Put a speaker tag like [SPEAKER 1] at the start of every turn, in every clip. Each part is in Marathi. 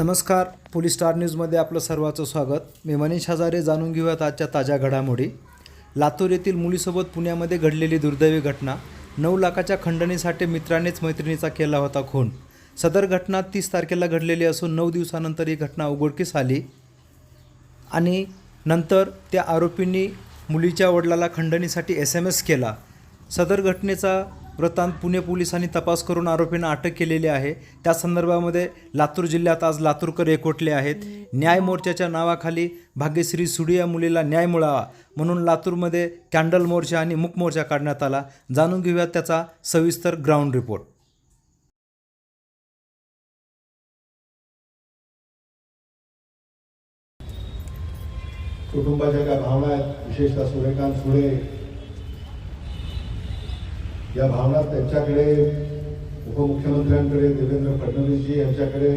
[SPEAKER 1] नमस्कार. पोलीस स्टार न्यूजमध्ये आपलं सर्वांचं स्वागत. मी मनीष हजारे जाणून घेऊयात आजच्या ताज्या घडामोडी. लातूर येथील मुलीसोबत पुण्यामध्ये घडलेली दुर्दैवी घटना. नऊ लाखाच्या खंडणीसाठी मित्रानेच मैत्रिणीचा केला होता खून. सदर घटना तीस तारखेला घडलेली असून नऊ दिवसानंतर ही घटना उघडकीस आली. आणि नंतर त्या आरोपींनी मुलीच्या वडिलाला खंडणीसाठी एस एम एस केला. सदर घटनेचा वृत्तांत पुणे पोलिसांनी तपास करून आरोपींना अटक केलेली आहे. त्या संदर्भामध्ये लातूर जिल्ह्यात आज लातूरकर एकवटले आहेत. न्याय मोर्चाच्या नावाखाली भाग्यश्री सुडी या मुलीला न्याय मिळावा म्हणून लातूरमध्ये कॅन्डल मोर्चा आणि मुक मोर्चा काढण्यात आला. जाणून घेऊयात त्याचा सविस्तर ग्राउंड रिपोर्ट.
[SPEAKER 2] कुटुंबाच्या ज्या भावना आहेत विशेषतः सूर्यकांत सुळे या भावना त्यांच्याकडे उपमुख्यमंत्र्यांकडे देवेंद्र फडणवीसजी यांच्याकडे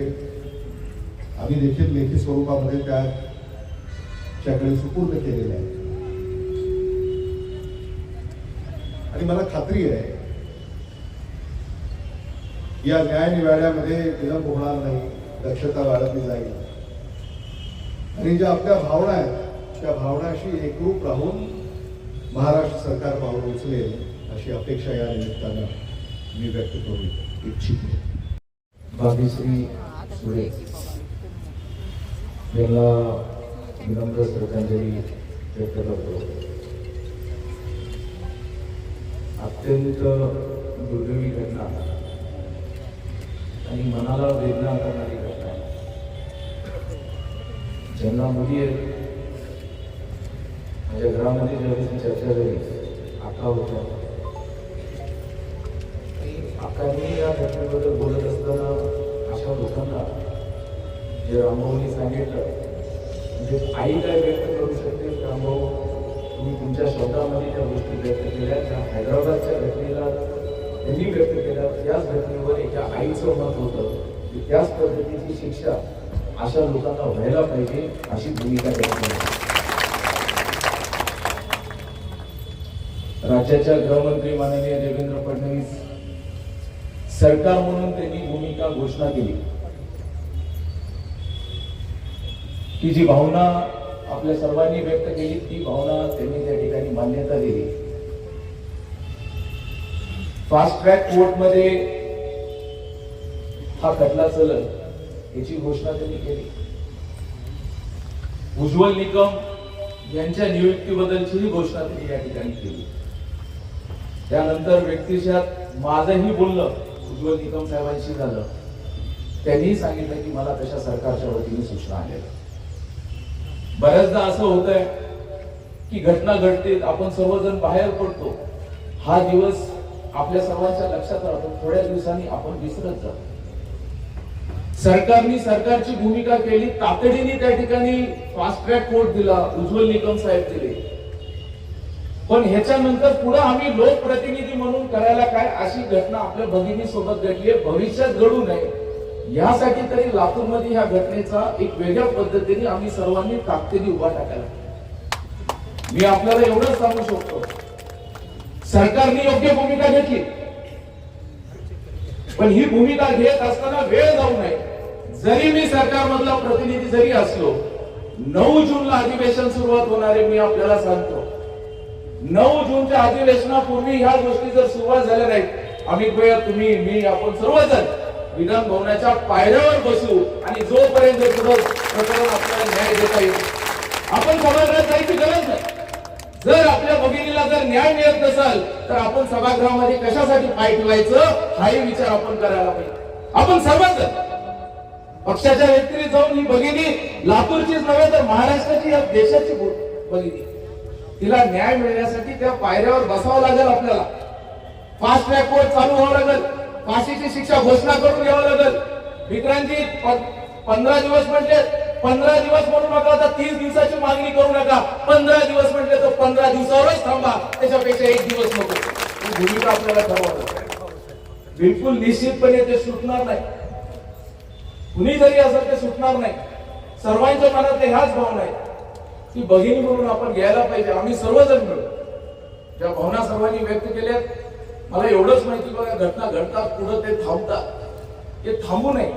[SPEAKER 2] आम्ही देखील लेखी स्वरूपामध्ये त्याच्याकडे सुपूर्द केलेल्या आहेत आणि मला खात्री आहे या न्यायनिवाड्यामध्ये विलंब होणार नाही दक्षता बाळगली जाईल. आणि ज्या आपल्या भावना आहेत त्या भावनाशी एकरूप राहून महाराष्ट्र सरकार पाऊल उचलेल. अशी अपेक्षा या निमित्तानं मी व्यक्त करू इच्छितो.
[SPEAKER 3] भाग्यश्री सुरे यांना विनम्र श्रद्धांजली व्यक्त करतो. अत्यंत दुर्दैवी घटना. आणि मनाला वेदना करणारी घटना. ज्यांना मुली आहेत माझ्या घरामध्ये ज्यावेळेस चर्चा झाली आका होत्या. आकांनी या घटनेबद्दल बोलत असताना अशा लोकांना जे रामभाऊनी सांगितलं म्हणजे आई काय व्यक्त करू शकते रामभाऊ तुम्ही तुमच्या शब्दामध्ये त्या गोष्टी व्यक्त केल्या त्या हैदराबादच्या घटनेला त्यांनी व्यक्त केल्या त्याच घटनेवर एका आईचं मत होतं की त्याच पद्धतीची शिक्षा अशा लोकांना व्हायला पाहिजे अशी भूमिका घेतली. राज्याच्या गृहमंत्री माननीय देवेंद्र फडणवीस सरकार म्हणून त्यांनी भूमिका घोषणा केली. की जी भावना आपल्या सर्वांनी व्यक्त केली ती भावना त्यांनी त्या ठिकाणी मान्यता दिली. फास्ट ट्रॅक कोर्टमध्ये हा खटला चलल याची घोषणा त्यांनी केली. उज्ज्वल निकम यांच्या नियुक्तीबद्दलचीही घोषणा त्यांनी या ठिकाणी केली. त्यानंतर व्यक्तिशात माझंही बोलणं उज्ज्वल निकम साहेबांशी झालं. त्यांनी सांगितलं की मला तशा सरकारच्या वतीने सूचना आलेल्या बऱ्याचदा असं होत आहे की घटना घडते आपण सर्वजण बाहेर पडतो. हा दिवस आपल्या सर्वांच्या लक्षात राहतो. थोड्या दिवसांनी आपण विसरत जातो. सरकारने सरकारची भूमिका केली तातडीने त्या ठिकाणी फास्ट ट्रॅक कोर्ट दिला उज्ज्वल निकम साहेब दिले. पण ह्याच्यानंतर पुढे आम्ही लोकप्रतिनिधी म्हणून करायला काय अशी घटना आपल्या भगिनी सोबत घडली आहे. भविष्यात घडू नये. यासाठी तरी लातूरमध्ये ह्या घटनेचा एक वेगळ्या पद्धतीने आम्ही सर्वांनी ताकदीने उभा टाकायला मी आपल्याला एवढंच सांगू शकतो. सरकारने योग्य भूमिका घेतली. पण ही भूमिका घेत असताना वेळ जाऊ नये. जरी मी सरकारमधला प्रतिनिधी जरी असलो नऊ जूनला अधिवेशन सुरुवात होणार आहे मी आपल्याला सांगतो. नऊ जूनच्या अधिवेशनापूर्वी ह्या गोष्टी जर सुरुवात झाल्या नाहीत अमित भैया तुम्ही मी आपण सर्वजण विधान भवनाच्या पायऱ्यावर बसू आणि जोपर्यंत पुढं प्रकरण आपल्याला न्याय देता येईल. आपण सभागृहात जायची गरज नाही. जर आपल्या भगिनीला जर न्याय मिळत नसेल तर आपण सभागृहामध्ये कशासाठी पाय ठेवायचं हाही विचार आपण करायला पाहिजे. आपण सर्वजण पक्षाच्या व्यक्तीने जाऊन ही भगिनी लातूरचीच नव्हे तर महाराष्ट्राची या देशाची भगिनी. तिला न्याय मिळण्यासाठी त्या पायऱ्यावर बसावं लागेल आपल्याला. फास्ट ट्रॅक कोर्ट चालू व्हावं लागेल. फाशीची शिक्षा घोषणा करून घ्यावं लागेल. विक्रांतजी पंधरा दिवस म्हटले पंधरा दिवस म्हणू नका आता तीस दिवसाची मागणी करू नका. पंधरा दिवस म्हटले तर पंधरा दिवसावरच थांबा. त्याच्यापेक्षा एक दिवस नको. ही भूमिका आपल्याला ठरवा बिलकुल निश्चितपणे ते सुटणार नाही. कुणी जरी असेल ते सुटणार नाही. सर्वांच्या मनात ह्याच भावना आहे ती भगिनी म्हणून आपण घ्यायला पाहिजे. आम्ही सर्वजण मिळू ज्या भावना सर्वांनी व्यक्त केल्यात मला एवढंच माहिती बघा घटना घडतात पुढं ते थांबतात. ते थांबू नये.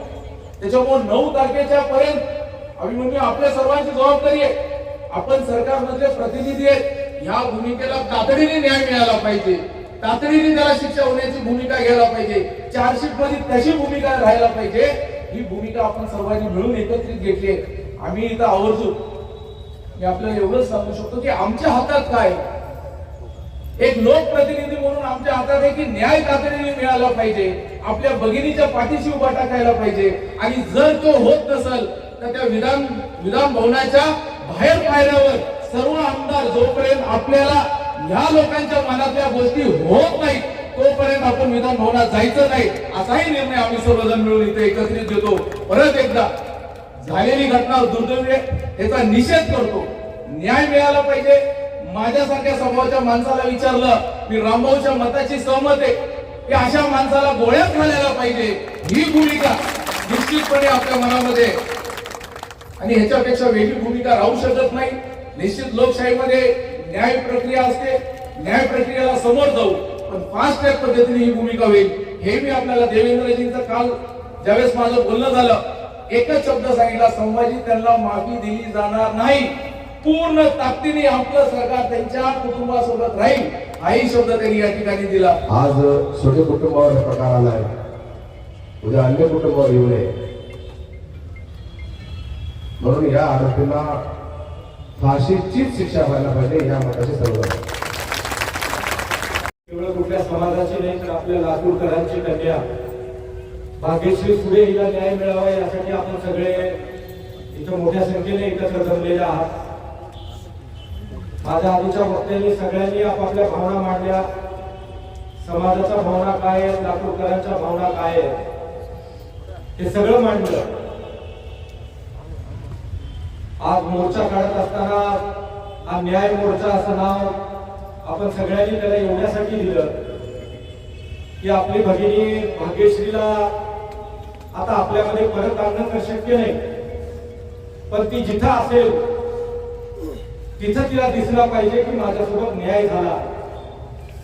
[SPEAKER 3] त्याच्यामुळे नऊ तारखेच्या पर्यंत आम्ही म्हणजे आपल्या सर्वांची जबाबदारी आहे. आपण सरकारमधले प्रतिनिधी आहेत. ह्या भूमिकेला तातडीने न्याय मिळाला पाहिजे. तातडीने त्याला शिक्षा होण्याची भूमिका घ्यायला पाहिजे. चार्जशीटमध्ये त्याची भूमिका राहायला पाहिजे. ही भूमिका आपण सर्वांनी मिळून एकत्रित घेतली आहे. आम्ही इथं आवर्जून मी आपल्याला एवढंच सांगू शकतो की आमच्या हातात काय एक लोकप्रतिनिधी म्हणून आमच्या हातात आहे की न्याय तातडीने मिळाला पाहिजे. आपल्या भगिनीच्या पाठीशी उभा टाकायला पाहिजे. आणि जर तो होत नसेल तर त्या विधान विधान भवनाच्या बाहेर पायऱ्यावर सर्व आमदार जोपर्यंत आपल्याला ह्या लोकांच्या मनातल्या गोष्टी होत नाही तोपर्यंत आपण विधान भवनात जायचं नाही. असाही निर्णय आम्ही सर्वजण मिळून इथे एकत्रित घेतो. परत एकदा झालेली घटना दुर्दैवी आहे. याचा निषेध करतो. न्याय मिळाला पाहिजे. माझ्यासारख्या स्वभावाच्या माणसाला विचारलं मी रामभाऊच्या मताची सहमत आहे. की अशा माणसाला गोळ्यात घालायला पाहिजे. ही भूमिका निश्चितपणे आपल्या मनामध्ये आहे. आणि ह्याच्यापेक्षा वेगळी भूमिका राहू शकत नाही. निश्चित लोकशाहीमध्ये न्याय प्रक्रिया असते. न्याय प्रक्रियेला समोर जाऊ. पण फास्ट ट्रॅक पद्धतीने ही भूमिका होईल. हे मी आपल्याला देवेंद्रजींचं काल ज्यावेळेस माझं बोलणं झालं एकच शब्द सांगितला संभाजी त्यांना माफी दिली जाणार नाही. पूर्ण ताकदीने आपलं सरकार त्यांच्या कुटुंबासोबत राहील हाही शब्द त्यांनी या ठिकाणी दिला.
[SPEAKER 2] आज छोटे कुटुंबावर प्रकार आलाय. उद्या अन्य कुटुंबावर येऊ नये. म्हणून या आरोपींना फाशीचीच शिक्षा व्हायला पाहिजे या मताचे सर्व
[SPEAKER 4] केवळ कुठल्या समाजाची नाही तर आपल्या लातूरकरांची कन्या. भाग्यश्री पुढे हिला न्याय मिळावा यासाठी आपण सगळे इथं मोठ्या संख्येने एकत्र जमलेले आहात. माझ्या आधीच्या वक्त्यांनी सगळ्यांनी आपापल्या भावना मांडल्या. समाजाच्या भावना काय आहेत लातूरकरांच्या भावना काय आहेत हे सगळं मांडलं. आज मोर्चा काढत असताना हा न्याय मोर्चा असं नाव आपण सगळ्यांनी त्याला एवढ्यासाठी दिलं. की आपली भगिनी भाग्यश्रीला आता आपल्यामध्ये परत आणणं शक्य नाही. पण ती जिथं असेल तिथं तिला दिसला पाहिजे की माझ्यासोबत न्याय झाला.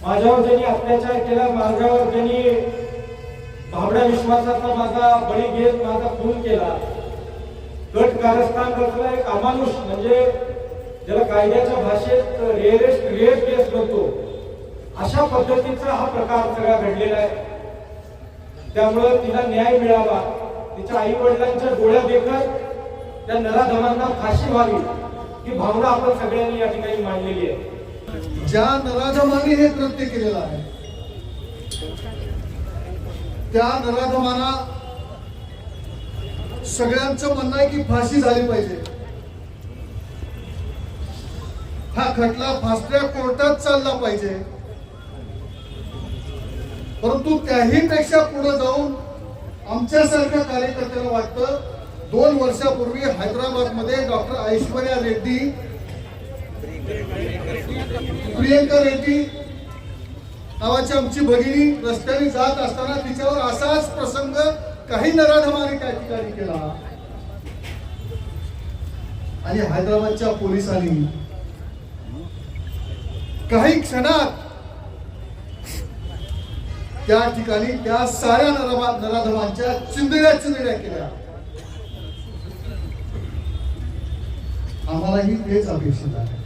[SPEAKER 4] माझ्यावर ज्यांनी अत्याचार केला माझ्यावर ज्यांनी भाबड्या विश्वासाचा माझा बळी घेत माझा खून केला. गट कारस्थान रचला एक अमानुष म्हणजे ज्याला कायद्याच्या भाषेत रेअरेस्ट रेअर केस म्हणतो. अशा पद्धतीचा हा प्रकार सगळा घडलेला आहे. त्यामुळं तिला न्याय मिळावा तिच्या आई वडिलांच्या डोळ्या देखत त्या नराधमांना फाशी व्हावी ही भावना आपण सगळ्यांनी या ठिकाणी मांडलेली आहे.
[SPEAKER 5] ज्या नराधमाने हे कृत्य केलेलं आहे त्या नराधमाना सगळ्यांचं म्हणणं आहे की फाशी झाली पाहिजे. हा खटला फास्ट्रॅक कोर्टात चालला पाहिजे. परंतु त्याही पेक्षा पुढे जाऊन आमच्यासारख्या कार्यकर्त्याला वाटतं दोन वर्षापूर्वी हैदराबादमध्ये डॉक्टर ऐश्वर्या रेड्डी प्रियंका रेड्डी नावाची आमची भगिनी रस्त्याने जात असताना तिच्यावर असाच प्रसंग काही नराधमाने त्या ठिकाणी केला. आणि हैदराबादच्या पोलिसांनी काही क्षणात त्या ठिकाणी त्या साऱ्या नराधमा नराधमांच्या चिंदड्या चिंदड्या केल्या. आम्हालाही तेच अपेक्षित आहे.